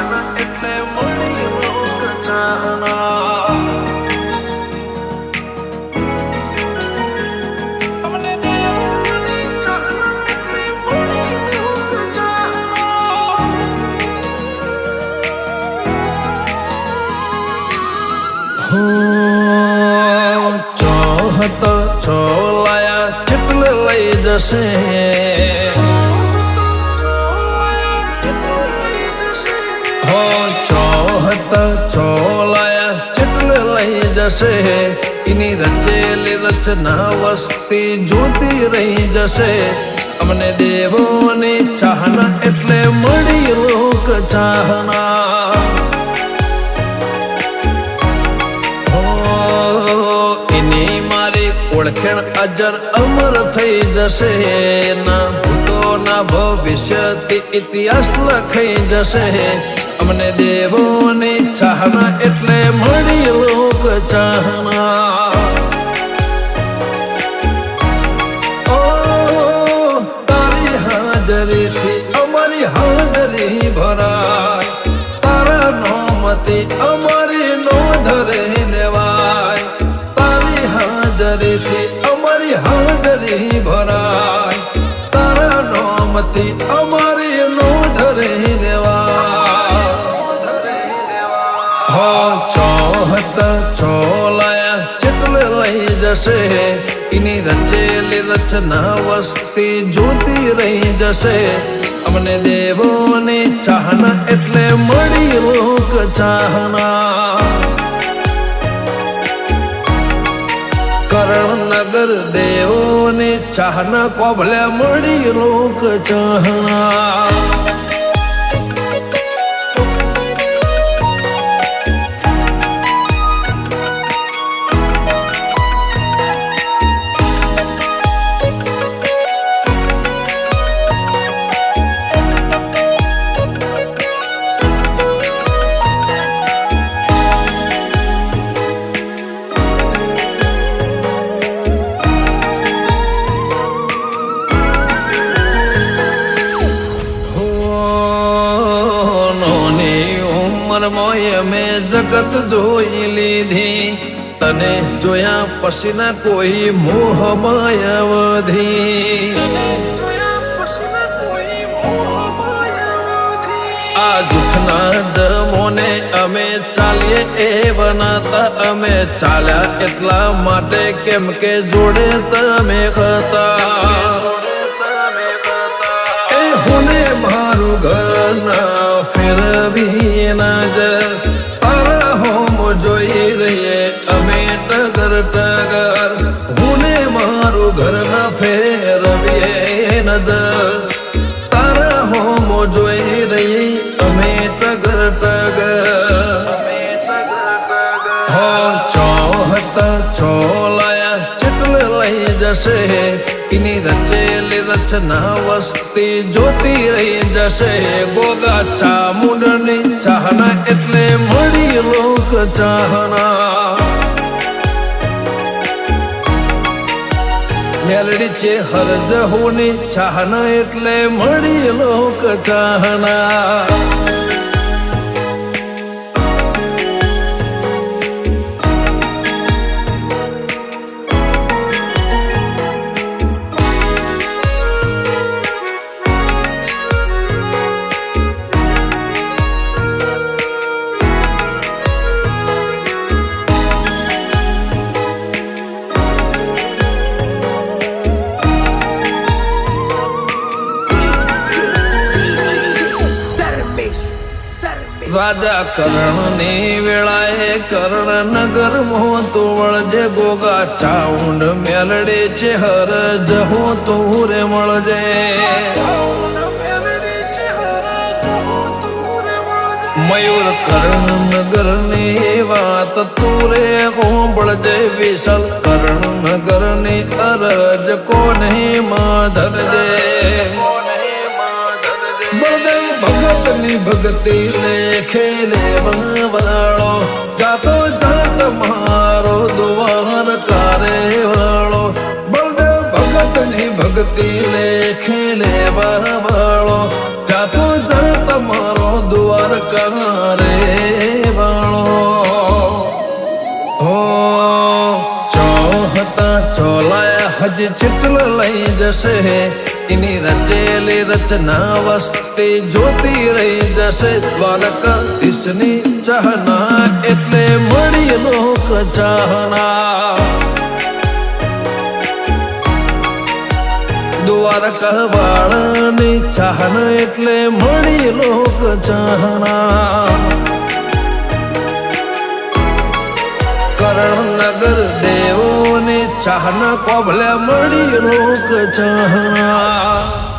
ચાહના એટલે મળી લોક ચાહના ચાહતા છોલાયા ચિટલ લઈ જશે જશે. એની રચેલી રચના વસ્તી જોતી રહી જશે. અમને દેવોની ચાહના એટલે મળી લોક ચાહના. એની મારી ઓળખેણ અજર અમર થઈ જશે. ના ભૂતોના ભવિષ્યથી ઇતિહાસ લખાઈ જશે. અમને દેવોની ચાહના એટલે મળી લોક ચાહના. રચના વસ્તી જોતી રહી જશે. અમને દેવોની ચાહના એટલે મળી લોક ચાહના. કરણનગર દેવોની ચાહના કોભલે મળી લોક ચાહના. ઉંમરમાં મેં જગત જોઈ લીધી. તને જોયા પછીના કોઈ મોહ માયાવધી આ જૂઠના જમોને અમે ચાલીએ એ બનાતા અમે ચાલ્યા એટલા માટે કેમ કે જોડે તમે હતા. લઈ જશે એની રચેલી રચના વસ્તી જોતી રહી જશે ગોગા ચામુંડની ચાહના એટલે મળી લોક ચાહના મેલડી છે હરજ હોની ચાહના એટલે મળી લોક ચાહના રાજા કર્ણની વેળાએ કર્ણનગર મોં તો વળજે ગોગા ચાઉંડ મેલડે છે હર જહો તો રે મળજે. મયુર કર્ણનગરની વાત તુરે ઓંબળજે હોંભળજે કર્ણ નગરની અરજ કોને માધરજે? બળદેવ ભગત ની ભક્તિ લેખે લેવા વાળો જાતો જાત મારો દ્વાર કરે વાળો બળદેવ ભગતની ભક્તિ લેખે લેવા વાળો જાતો જાત મારો દ્વાર કરે વાળો હો ચોહતા ચોલાયા હજી ચિત્ર લઈ જશે. એની રચેલી રચના વસ્તી જોતી રહી જશે. દ્વારકાધીશની ચહના એટલે મળી લોક ચાહના દ્વારકા વાળાની ચાહના એટલે મળી લોક ચાહના ચાહના કોભલે મળી રોક ચાહના